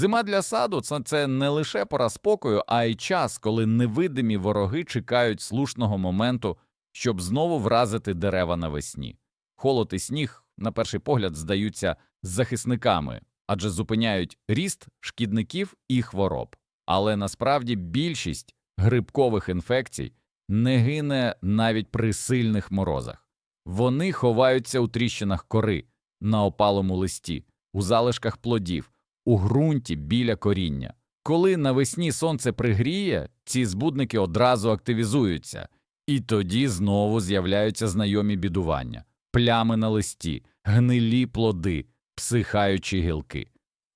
Зима для саду це, не лише пора спокою, а й час, коли невидимі вороги чекають слушного моменту, щоб знову вразити дерева навесні. Холод і сніг, на перший погляд, здаються захисниками, адже зупиняють ріст шкідників і хвороб. Але насправді більшість грибкових інфекцій не гине навіть при сильних морозах. Вони ховаються у тріщинах кори, на опалому листі, у залишках плодів, у ґрунті біля коріння. Коли навесні сонце пригріє, ці збудники одразу активізуються, і тоді знову з'являються знайомі бідування, плями на листі, гнилі плоди, психаючі гілки.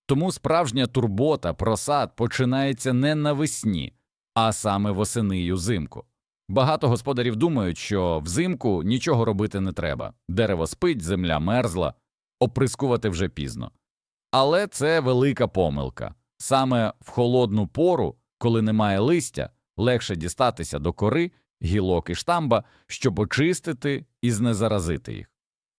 Тому справжня турбота про сад починається не навесні, а саме восени й узимку. Багато господарів думають, що взимку нічого робити не треба. Дерево спить, земля мерзла, оприскувати вже пізно. Але це велика помилка. Саме в холодну пору, коли немає листя, легше дістатися до кори, гілок і штамба, щоб очистити і знезаразити їх.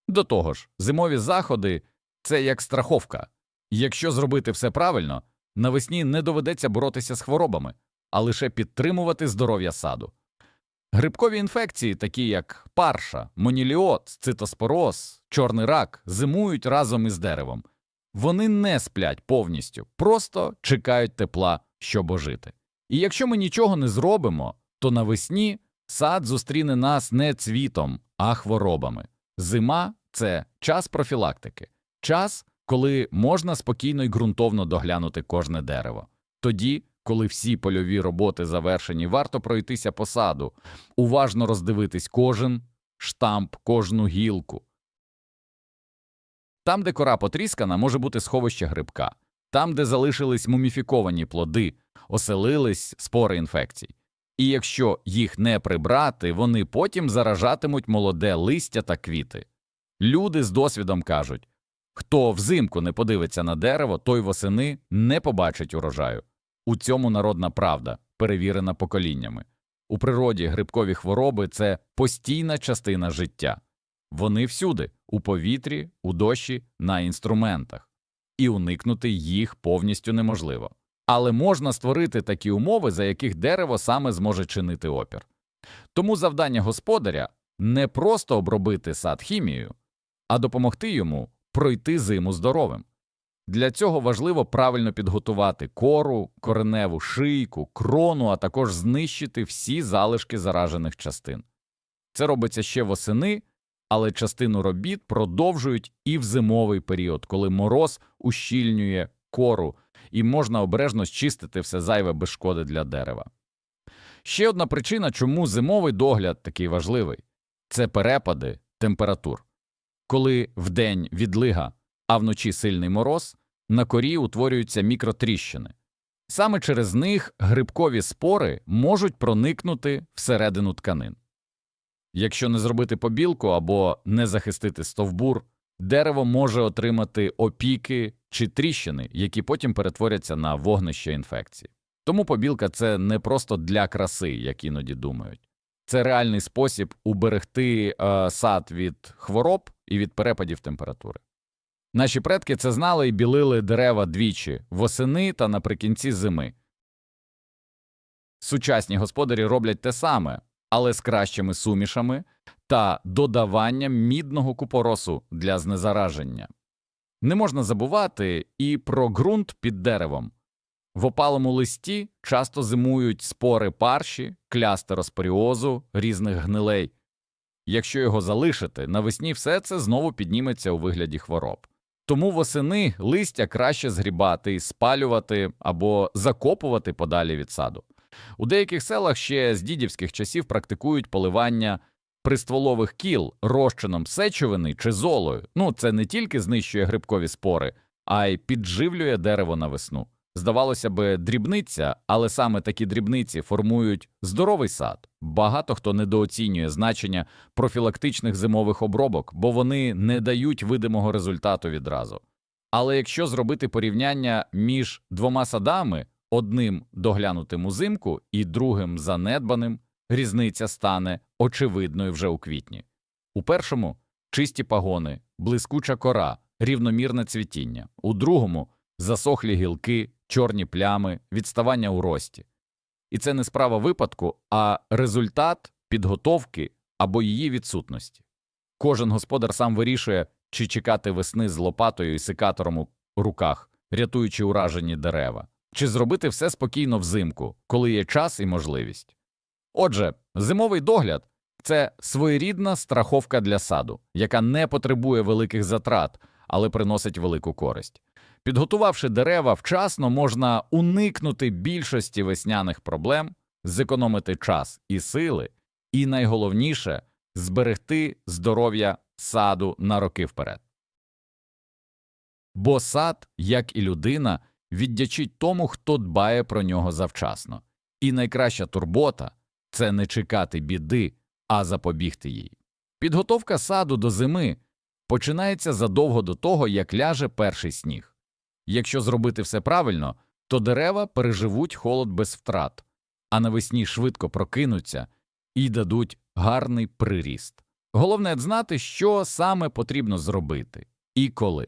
До того ж, зимові заходи це як страховка. Якщо зробити все правильно, навесні не доведеться боротися з хворобами, а лише підтримувати здоров'я саду. Грибкові інфекції, такі як парша, моніліот, цитоспороз, чорний рак, зимують разом із деревом. Вони не сплять повністю, просто чекають тепла, щоб ожити. І якщо ми нічого не зробимо, то навесні сад зустріне нас не цвітом, а хворобами. Зима це час профілактики, час, коли можна спокійно і ґрунтовно доглянути кожне дерево. Тоді, коли всі польові роботи завершені, варто пройтися по саду, уважно роздивитись кожен штамп, кожну гілку. Там, де кора потріскана, може бути сховище грибка. Там, де залишились муміфіковані плоди, оселились спори інфекцій. І якщо їх не прибрати, вони потім заражатимуть молоде листя та квіти. Люди з досвідом кажуть хто взимку не подивиться на дерево, той восени не побачить урожаю. У цьому народна правда, перевірена поколіннями. У природі грибкові хвороби це постійна частина життя. Вони всюди у повітрі, у дощі, на інструментах, і уникнути їх повністю неможливо. Але можна створити такі умови, за яких дерево саме зможе чинити опір. Тому завдання господаря не просто обробити сад хімією, а допомогти йому пройти зиму здоровим. Для цього важливо правильно підготувати кору, кореневу шийку, крону, а також знищити всі залишки заражених частин. Це робиться ще восени, але частину робіт продовжують і в зимовий період, коли мороз ущільнює кору і можна обережно зчистити все зайве без шкоди для дерева. Ще одна причина, чому зимовий догляд такий важливий це перепади температур. Коли вдень відлига, а вночі сильний мороз, на корі утворюються мікротріщини. Саме через них грибкові спори можуть проникнути всередину тканин. Якщо не зробити побілку або не захистити стовбур, дерево може отримати опіки чи тріщини, які потім перетворяться на вогнище інфекції. Тому побілка це не просто для краси, як іноді думають. Це реальний спосіб уберегти е, сад від хвороб і від перепадів температури. Наші предки це знали і білили дерева двічі восени та наприкінці зими. Сучасні господарі роблять те саме, але з кращими сумішами та додаванням мідного купоросу для знезараження. Не можна забувати і про ґрунт під деревом. В опалому листі часто зимують спори парші, клястероспоріозу, різних гнилей. Якщо його залишити, навесні все це знову підніметься у вигляді хвороб. Тому восени листя краще згрібати, спалювати або закопувати подалі від саду. У деяких селах ще з дідівських часів практикують поливання пристволових кіл розчином сечовини чи золою. Ну, це не тільки знищує грибкові спори, а й підживлює дерево на весну. Здавалося би, дрібниця, але саме такі дрібниці формують здоровий сад. Багато хто недооцінює значення профілактичних зимових обробок, бо вони не дають видимого результату відразу. Але якщо зробити порівняння між двома садами, одним доглянутим узимку і другим занедбаним, різниця стане очевидною вже у квітні. У першому чисті пагони, блискуча кора, рівномірне цвітіння, у другому засохлі гілки, чорні плями, відставання у рості. І це не справа випадку, а результат підготовки або її відсутності. Кожен господар сам вирішує, чи чекати весни з лопатою і секатором у руках, рятуючи уражені дерева, чи зробити все спокійно взимку, коли є час і можливість. Отже, зимовий догляд це своєрідна страховка для саду, яка не потребує великих затрат, але приносить велику користь. Підготувавши дерева вчасно, можна уникнути більшості весняних проблем, зекономити час і сили, і найголовніше зберегти здоров'я саду на роки вперед. Бо сад, як і людина, віддячить тому, хто дбає про нього завчасно. І найкраща турбота це не чекати біди, а запобігти їй. Підготовка саду до зими починається задовго до того, як ляже перший сніг. Якщо зробити все правильно, то дерева переживуть холод без втрат, а навесні швидко прокинуться і дадуть гарний приріст. Головне знати, що саме потрібно зробити і коли.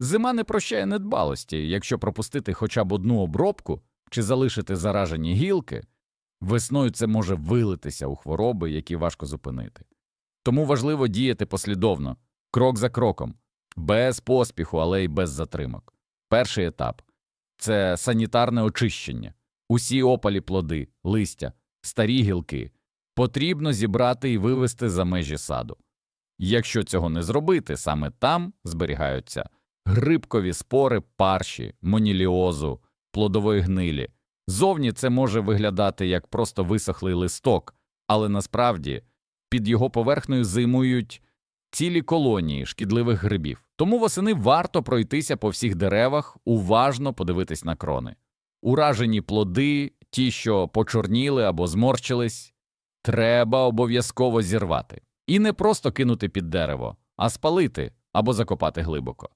Зима не прощає недбалості, якщо пропустити хоча б одну обробку чи залишити заражені гілки, весною це може вилитися у хвороби, які важко зупинити. Тому важливо діяти послідовно, крок за кроком, без поспіху, але й без затримок. Перший етап це санітарне очищення. Усі опалі плоди, листя, старі гілки потрібно зібрати і вивести за межі саду. Якщо цього не зробити, саме там зберігаються грибкові спори парші, моніліозу, плодової гнилі. Зовні це може виглядати як просто висохлий листок, але насправді під його поверхнею зимують цілі колонії шкідливих грибів. Тому восени варто пройтися по всіх деревах, уважно подивитись на крони. Уражені плоди, ті, що почорніли або зморщились, треба обов'язково зірвати. І не просто кинути під дерево, а спалити або закопати глибоко.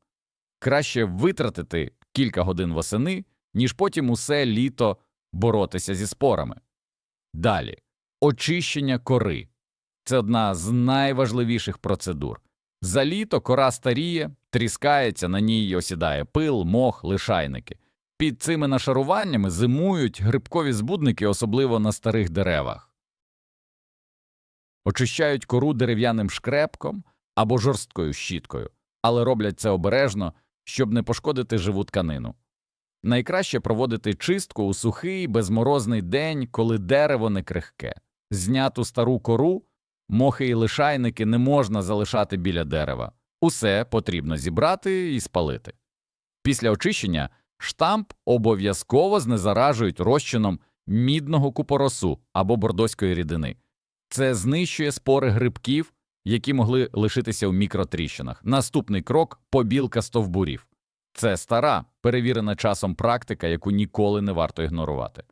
Краще витратити кілька годин восени, ніж потім усе літо боротися зі спорами. Далі очищення кори це одна з найважливіших процедур. За літо кора старіє, тріскається, на ній осідає пил, мох, лишайники. Під цими нашаруваннями зимують грибкові збудники, особливо на старих деревах. Очищають кору дерев'яним шкрепком або жорсткою щіткою, але роблять це обережно, щоб не пошкодити живу тканину. Найкраще проводити чистку у сухий, безморозний день, коли дерево не крихке. Зняту стару кору, мохи і лишайники не можна залишати біля дерева. Усе потрібно зібрати і спалити. Після очищення штамп обов'язково знезаражують розчином мідного купоросу або бордоської рідини. Це знищує спори грибків, які могли лишитися у мікротріщинах. Наступний крок побілка стовбурів. Це стара, перевірена часом практика, яку ніколи не варто ігнорувати.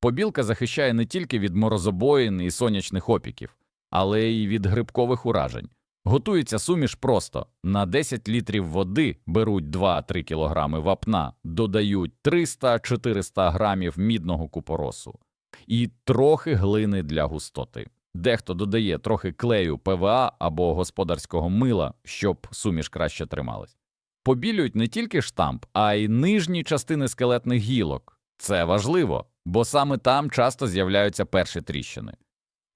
Побілка захищає не тільки від морозобоїн і сонячних опіків, але й від грибкових уражень. Готується суміш просто на 10 літрів води беруть 2-3 кілограми вапна, додають 300-400 грамів мідного купоросу і трохи глини для густоти. Дехто додає трохи клею ПВА або господарського мила, щоб суміш краще трималась. Побілюють не тільки штамп, а й нижні частини скелетних гілок. Це важливо, бо саме там часто з'являються перші тріщини.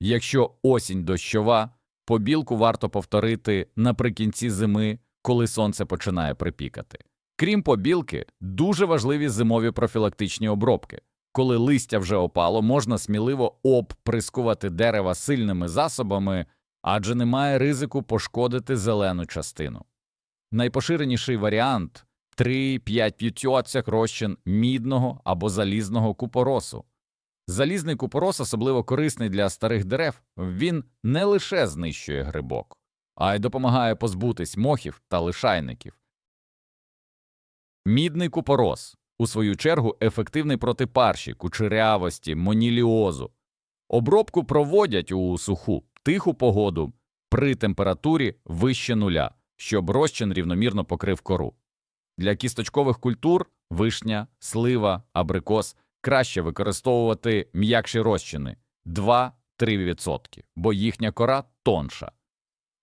Якщо осінь дощова, побілку варто повторити наприкінці зими, коли сонце починає припікати. Крім побілки, дуже важливі зимові профілактичні обробки. Коли листя вже опало, можна сміливо обприскувати дерева сильними засобами, адже немає ризику пошкодити зелену частину. Найпоширеніший варіант 3-5 розчин мідного або залізного купоросу. Залізний купорос особливо корисний для старих дерев, він не лише знищує грибок, а й допомагає позбутись мохів та лишайників. Мідний купорос, у свою чергу, ефективний проти парші, кучерявості, моніліозу. Обробку проводять у суху, тиху погоду при температурі вище нуля, щоб розчин рівномірно покрив кору. Для кісточкових культур вишня, слива, абрикос краще використовувати м'якші розчини 2-3%, бо їхня кора тонша.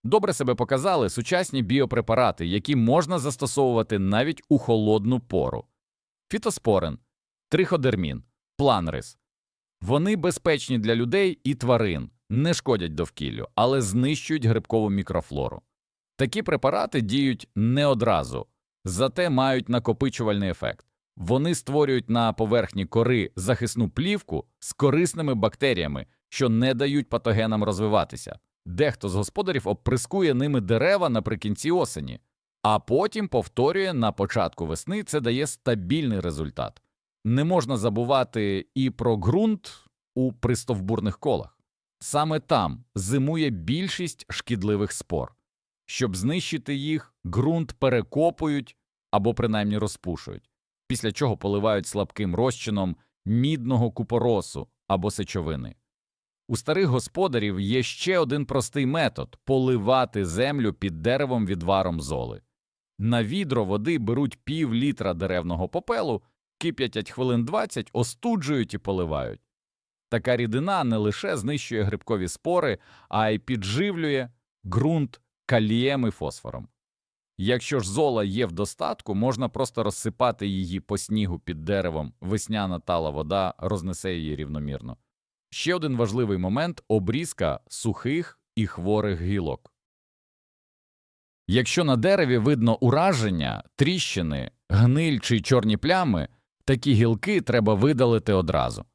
Добре себе показали сучасні біопрепарати, які можна застосовувати навіть у холодну пору. Фітоспорин, триходермін, планрис. Вони безпечні для людей і тварин, не шкодять довкіллю, але знищують грибкову мікрофлору. Такі препарати діють не одразу, зате мають накопичувальний ефект. Вони створюють на поверхні кори захисну плівку з корисними бактеріями, що не дають патогенам розвиватися. Дехто з господарів оприскує ними дерева наприкінці осені, а потім повторює на початку весни. Це дає стабільний результат. Не можна забувати і про ґрунт у пристовбурних колах. Саме там зимує більшість шкідливих спор. Щоб знищити їх, ґрунт перекопують або принаймні розпушують, після чого поливають слабким розчином мідного купоросу або сечовини. У старих господарів є ще один простий метод поливати землю під деревом відваром золи. На відро води беруть пів літра деревного попелу, кип'ятять хвилин 20, остуджують і поливають. Така рідина не лише знищує грибкові спори, а й підживлює ґрунт калієм і фосфором. Якщо ж зола є в достатку, можна просто розсипати її по снігу під деревом, весняна тала вода рознесе її рівномірно. Ще один важливий момент обрізка сухих і хворих гілок. Якщо на дереві видно ураження, тріщини, гниль чи чорні плями, такі гілки треба видалити одразу.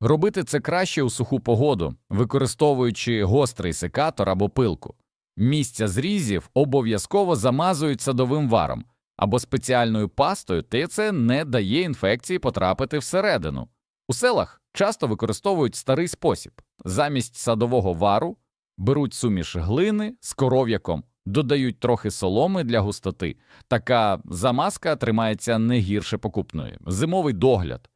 Робити це краще у суху погоду, використовуючи гострий секатор або пилку. Місця зрізів обов'язково замазують садовим варом або спеціальною пастою, та це не дає інфекції потрапити всередину. У селах часто використовують старий спосіб замість садового вару беруть суміш глини з коров'яком, додають трохи соломи для густоти. Така замазка тримається не гірше покупної. Зимовий догляд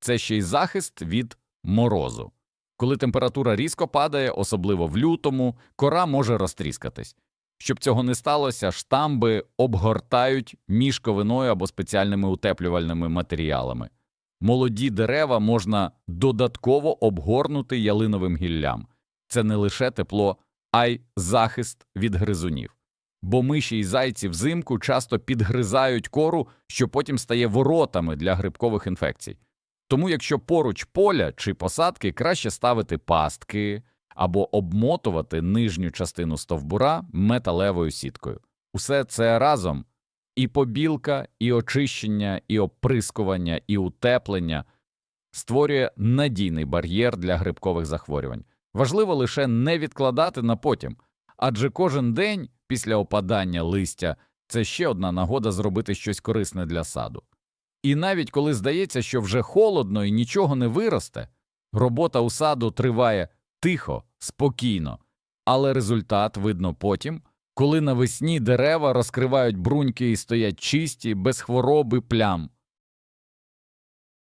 це ще й захист від морозу. Коли температура різко падає, особливо в лютому, кора може розтріскатись. Щоб цього не сталося, штамби обгортають мішковиною або спеціальними утеплювальними матеріалами. Молоді дерева можна додатково обгорнути ялиновим гіллям. Це не лише тепло, а й захист від гризунів. Бо миші й зайці взимку часто підгризають кору, що потім стає воротами для грибкових інфекцій. Тому, якщо поруч поля чи посадки, краще ставити пастки або обмотувати нижню частину стовбура металевою сіткою. Усе це разом і побілка, і очищення, і оприскування, і утеплення створює надійний бар'єр для грибкових захворювань. Важливо лише не відкладати на потім, адже кожен день після опадання листя це ще одна нагода зробити щось корисне для саду. І навіть коли здається, що вже холодно і нічого не виросте, робота у саду триває тихо, спокійно, але результат видно потім, коли навесні дерева розкривають бруньки і стоять чисті, без хвороби плям.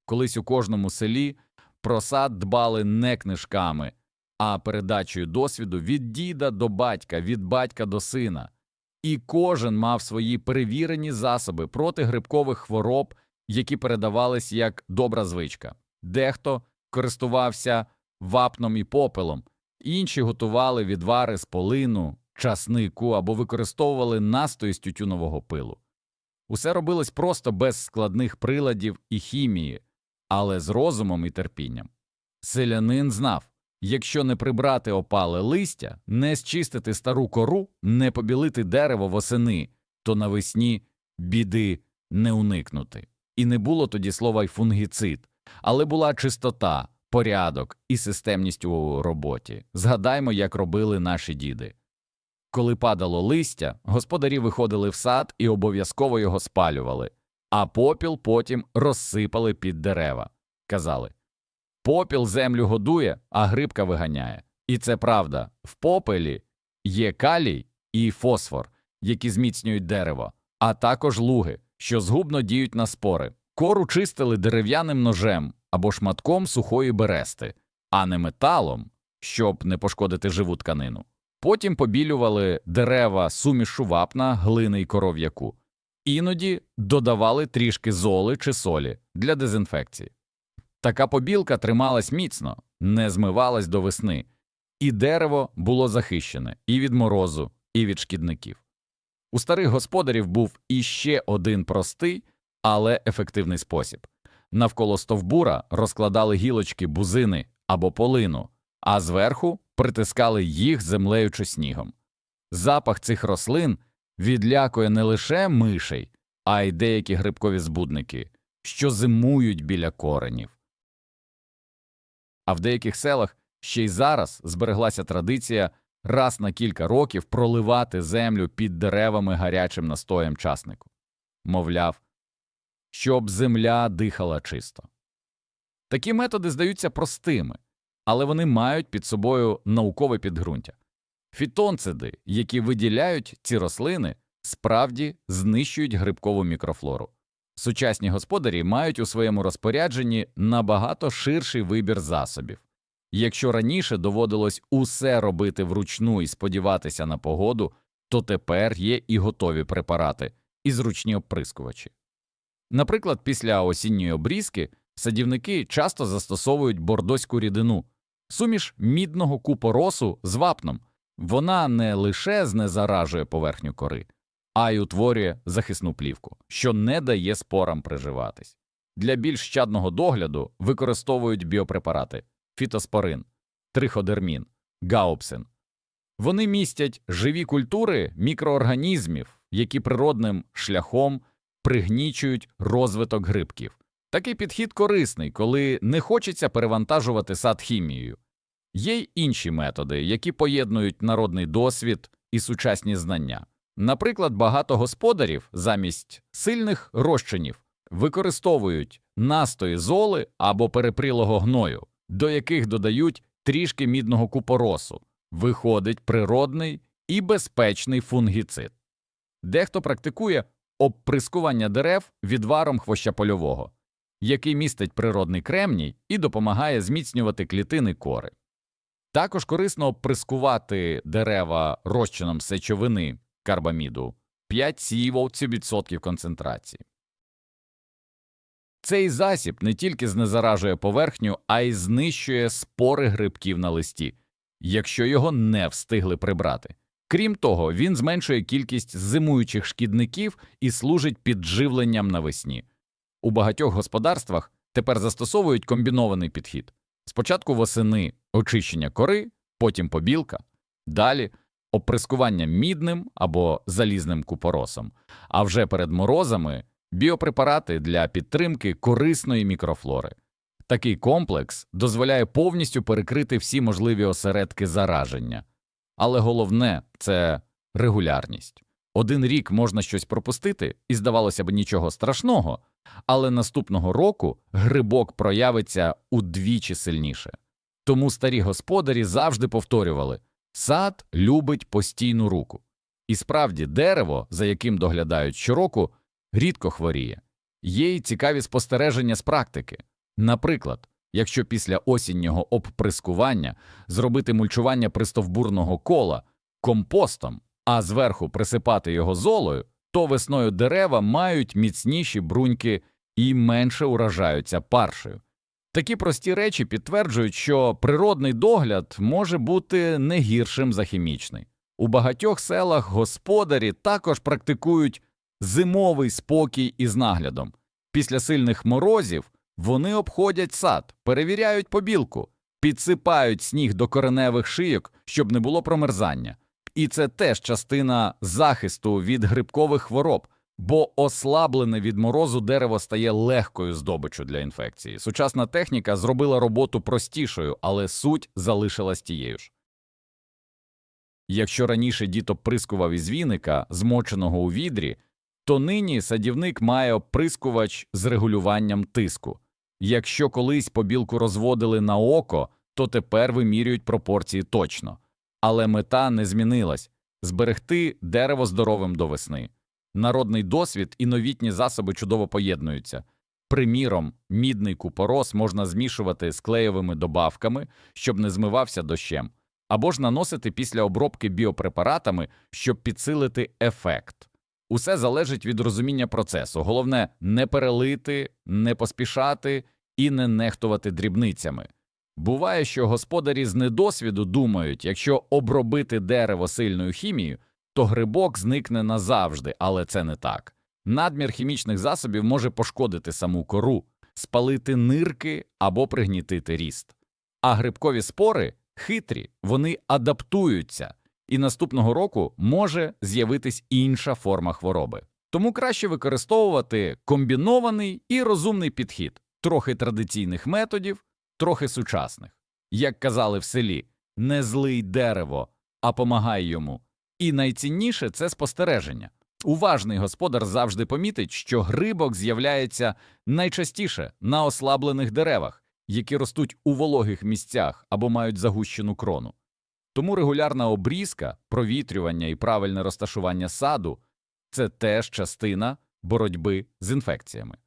Колись у кожному селі про сад дбали не книжками, а передачею досвіду від діда до батька, від батька до сина. І кожен мав свої перевірені засоби проти грибкових хвороб які передавались як добра звичка. Дехто користувався вапном і попелом, інші готували відвари з полину, часнику або використовували настої з тютюнового пилу. Усе робилось просто без складних приладів і хімії, але з розумом і терпінням. Селянин знав якщо не прибрати опале листя, не зчистити стару кору, не побілити дерево восени, то навесні біди не уникнути. І не було тоді слова й фунгіцид, але була чистота, порядок і системність у роботі. Згадаймо, як робили наші діди. Коли падало листя, господарі виходили в сад і обов'язково його спалювали, а попіл потім розсипали під дерева. Казали попіл землю годує, а грибка виганяє. І це правда в попелі є калій і фосфор, які зміцнюють дерево, а також луги що згубно діють на спори. Кору чистили дерев'яним ножем або шматком сухої берести, а не металом, щоб не пошкодити живу тканину. Потім побілювали дерева сумішу вапна, глини й коров'яку, іноді додавали трішки золи чи солі для дезінфекції. Така побілка трималась міцно, не змивалась до весни, і дерево було захищене і від морозу, і від шкідників. У старих господарів був іще один простий, але ефективний спосіб. Навколо стовбура розкладали гілочки бузини або полину, а зверху притискали їх землею чи снігом. Запах цих рослин відлякує не лише мишей, а й деякі грибкові збудники, що зимують біля коренів. А в деяких селах ще й зараз збереглася традиція раз на кілька років проливати землю під деревами гарячим настоєм часнику. Мовляв, щоб земля дихала чисто. Такі методи здаються простими, але вони мають під собою наукове підґрунтя. Фітонциди, які виділяють ці рослини, справді знищують грибкову мікрофлору. Сучасні господарі мають у своєму розпорядженні набагато ширший вибір засобів. Якщо раніше доводилось усе робити вручну і сподіватися на погоду, то тепер є і готові препарати, і зручні оприскувачі. Наприклад, після осінньої обрізки садівники часто застосовують бордоську рідину, суміш мідного купоросу з вапном. Вона не лише знезаражує поверхню кори, а й утворює захисну плівку, що не дає спорам приживатись. Для більш щадного догляду використовують біопрепарати фітоспорин, триходермін, гаупсин. Вони містять живі культури мікроорганізмів, які природним шляхом пригнічують розвиток грибків. Такий підхід корисний, коли не хочеться перевантажувати сад хімією. Є й інші методи, які поєднують народний досвід і сучасні знання. Наприклад, багато господарів замість сильних розчинів використовують настої золи або перепрілого гною, до яких додають трішки мідного купоросу. Виходить природний і безпечний фунгіцид. Дехто практикує обприскування дерев відваром хвоща польового, який містить природний кремній і допомагає зміцнювати клітини кори. Також корисно обприскувати дерева розчином сечовини карбаміду 5-7% концентрації. Цей засіб не тільки знезаражує поверхню, а й знищує спори грибків на листі, якщо його не встигли прибрати. Крім того, він зменшує кількість зимуючих шкідників і служить підживленням навесні. У багатьох господарствах тепер застосовують комбінований підхід. Спочатку восени очищення кори, потім побілка, далі оприскування мідним або залізним купоросом, а вже перед морозами біопрепарати для підтримки корисної мікрофлори. Такий комплекс дозволяє повністю перекрити всі можливі осередки зараження. Але головне це регулярність. Один рік можна щось пропустити, і здавалося б нічого страшного, але наступного року грибок проявиться удвічі сильніше. Тому старі господарі завжди повторювали сад любить постійну руку. І справді дерево, за яким доглядають щороку, рідко хворіє. Є й цікаві спостереження з практики. Наприклад, якщо після осіннього обприскування зробити мульчування пристовбурного кола компостом, а зверху присипати його золою, то весною дерева мають міцніші бруньки і менше уражаються паршею. Такі прості речі підтверджують, що природний догляд може бути не гіршим за хімічний. У багатьох селах господарі також практикують зимовий спокій із наглядом. Після сильних морозів вони обходять сад, перевіряють побілку, підсипають сніг до кореневих шийок, щоб не було промерзання. І це теж частина захисту від грибкових хвороб, бо ослаблене від морозу дерево стає легкою здобиччю для інфекції. Сучасна техніка зробила роботу простішою, але суть залишилась тією ж. Якщо раніше дід оприскував із віника, змоченого у відрі, то нині садівник має оприскувач з регулюванням тиску. Якщо колись побілку розводили на око, то тепер вимірюють пропорції точно. Але мета не змінилась зберегти дерево здоровим до весни. Народний досвід і новітні засоби чудово поєднуються. Приміром, мідний купорос можна змішувати з клеєвими добавками, щоб не змивався дощем, або ж наносити після обробки біопрепаратами, щоб підсилити ефект. Усе залежить від розуміння процесу. Головне не перелити, не поспішати і не нехтувати дрібницями. Буває, що господарі з недосвіду думають, якщо обробити дерево сильною хімією, то грибок зникне назавжди, але це не так. Надмір хімічних засобів може пошкодити саму кору, спалити нирки або пригнітити ріст. А грибкові спори хитрі, вони адаптуються, і наступного року може з'явитись інша форма хвороби. Тому краще використовувати комбінований і розумний підхід, трохи традиційних методів, трохи сучасних. Як казали в селі, не злий дерево, а помагай йому. І найцінніше це спостереження. Уважний господар завжди помітить, що грибок з'являється найчастіше на ослаблених деревах, які ростуть у вологих місцях або мають загущену крону. Тому регулярна обрізка, провітрювання і правильне розташування саду це теж частина боротьби з інфекціями.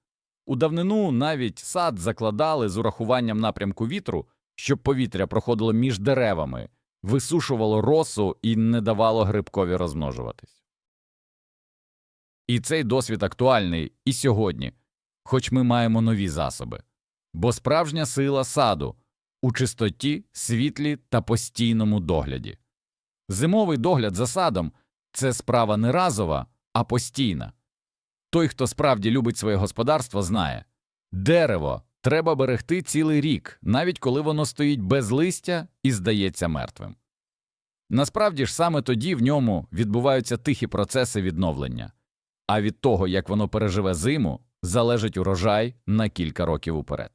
У давнину навіть сад закладали з урахуванням напрямку вітру, щоб повітря проходило між деревами, висушувало росу і не давало грибкові розмножуватись. І цей досвід актуальний і сьогодні, хоч ми маємо нові засоби. Бо справжня сила саду у чистоті, світлі та постійному догляді. Зимовий догляд за садом це справа не разова, а постійна. Той, хто справді любить своє господарство, знає дерево треба берегти цілий рік, навіть коли воно стоїть без листя і здається мертвим. Насправді ж саме тоді в ньому відбуваються тихі процеси відновлення, а від того, як воно переживе зиму, залежить урожай на кілька років уперед.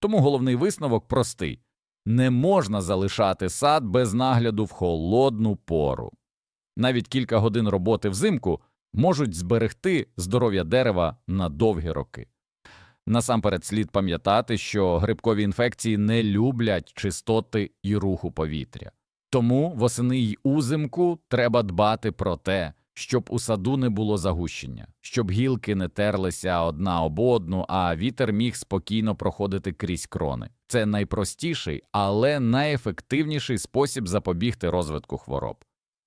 Тому головний висновок простий не можна залишати сад без нагляду в холодну пору. Навіть кілька годин роботи взимку можуть зберегти здоров'я дерева на довгі роки. Насамперед слід пам'ятати, що грибкові інфекції не люблять чистоти і руху повітря. Тому восени й узимку треба дбати про те, щоб у саду не було загущення, щоб гілки не терлися одна об одну, а вітер міг спокійно проходити крізь крони. Це найпростіший, але найефективніший спосіб запобігти розвитку хвороб.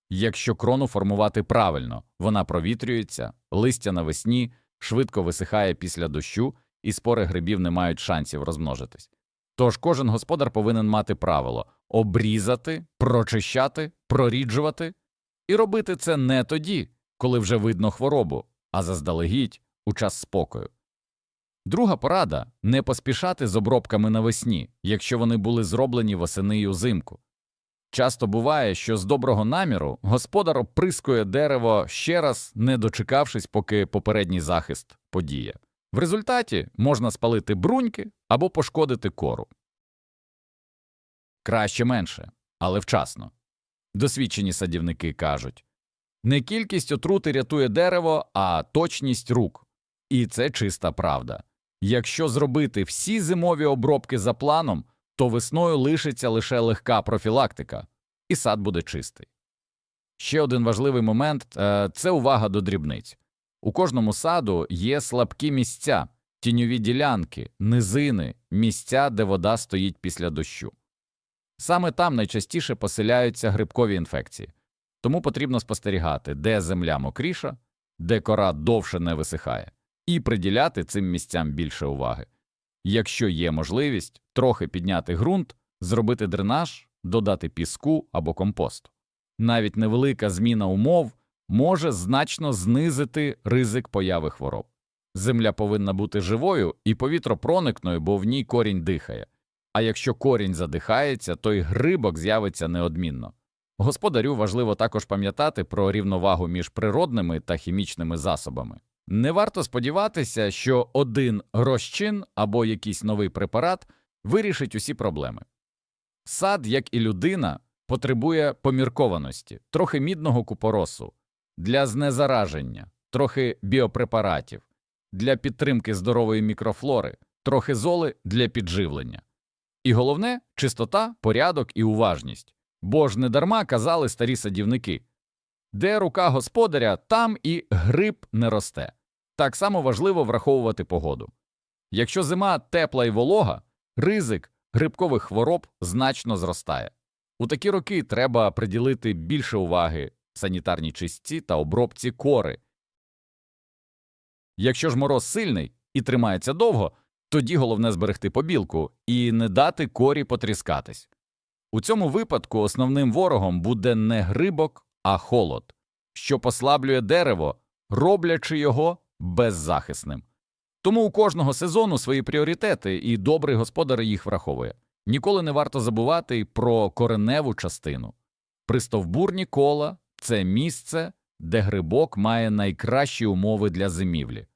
Якщо крону формувати правильно, вона провітрюється, листя навесні швидко висихає після дощу, і спори грибів не мають шансів розмножитись. Тож кожен господар повинен мати правило обрізати, прочищати, проріджувати і робити це не тоді, коли вже видно хворобу, а заздалегідь у час спокою. Друга порада не поспішати з обробками навесні, якщо вони були зроблені восени й узимку. Часто буває, що з доброго наміру господар оприскує дерево ще раз, не дочекавшись, поки попередній захист подіє. В результаті можна спалити бруньки або пошкодити кору. Краще менше, але вчасно. Досвідчені садівники кажуть не кількість отрути рятує дерево, а точність рук. І це чиста правда. Якщо зробити всі зимові обробки за планом, то весною лишиться лише легка профілактика, і сад буде чистий. Ще один важливий момент е, це увага до дрібниць. У кожному саду є слабкі місця, тіньові ділянки, низини, місця, де вода стоїть після дощу. Саме там найчастіше поселяються грибкові інфекції, тому потрібно спостерігати, де земля мокріша, де кора довше не висихає, і приділяти цим місцям більше уваги. Якщо є можливість, трохи підняти ґрунт, зробити дренаж, додати піску або компосту. Навіть невелика зміна умов може значно знизити ризик появи хвороб. Земля повинна бути живою і повітропроникною, бо в ній корінь дихає. А якщо корінь задихається, то й грибок з'явиться неодмінно. Господарю важливо також пам'ятати про рівновагу між природними та хімічними засобами. Не варто сподіватися, що один розчин або якийсь новий препарат вирішить усі проблеми. Сад, як і людина, потребує поміркованості, трохи мідного купоросу, для знезараження, трохи біопрепаратів, для підтримки здорової мікрофлори, трохи золи для підживлення. І головне чистота, порядок і уважність. Бо ж недарма казали старі садівники де рука господаря, там і гриб не росте. Так само важливо враховувати погоду. Якщо зима тепла і волога, ризик грибкових хвороб значно зростає. У такі роки треба приділити більше уваги санітарній чистці та обробці кори. Якщо ж мороз сильний і тримається довго, тоді головне зберегти побілку і не дати корі потріскатись. У цьому випадку основним ворогом буде не грибок, а холод, що послаблює дерево, роблячи його беззахисним. Тому у кожного сезону свої пріоритети, і добрий господар їх враховує. Ніколи не варто забувати про кореневу частину. Пристовбурні кола це місце, де грибок має найкращі умови для зимівлі.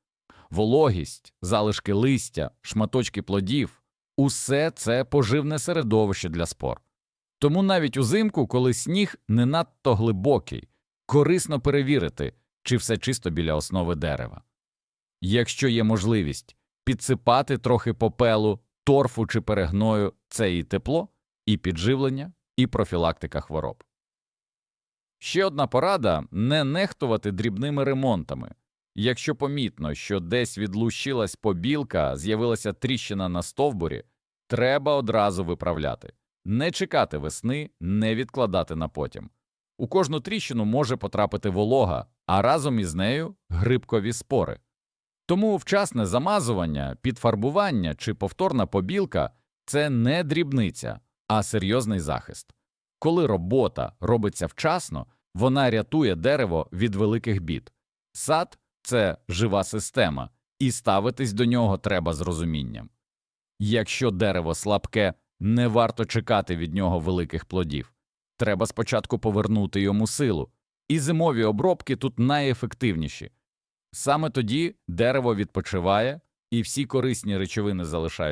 Вологість, залишки листя, шматочки плодів усе це поживне середовище для спор. Тому навіть узимку, коли сніг не надто глибокий, корисно перевірити, чи все чисто біля основи дерева. Якщо є можливість підсипати трохи попелу, торфу чи перегною це і тепло, і підживлення, і профілактика хвороб. Ще одна порада не нехтувати дрібними ремонтами. Якщо помітно, що десь відлущилась побілка, з'явилася тріщина на стовбурі, треба одразу виправляти. Не чекати весни, не відкладати на потім. У кожну тріщину може потрапити волога, а разом із нею грибкові спори. Тому вчасне замазування, підфарбування чи повторна побілка це не дрібниця, а серйозний захист. Коли робота робиться вчасно, вона рятує дерево від великих бід. Сад це жива система, і ставитись до нього треба з розумінням. Якщо дерево слабке, не варто чекати від нього великих плодів. Треба спочатку повернути йому силу, і зимові обробки тут найефективніші. Саме тоді дерево відпочиває, і всі корисні речовини залишаються.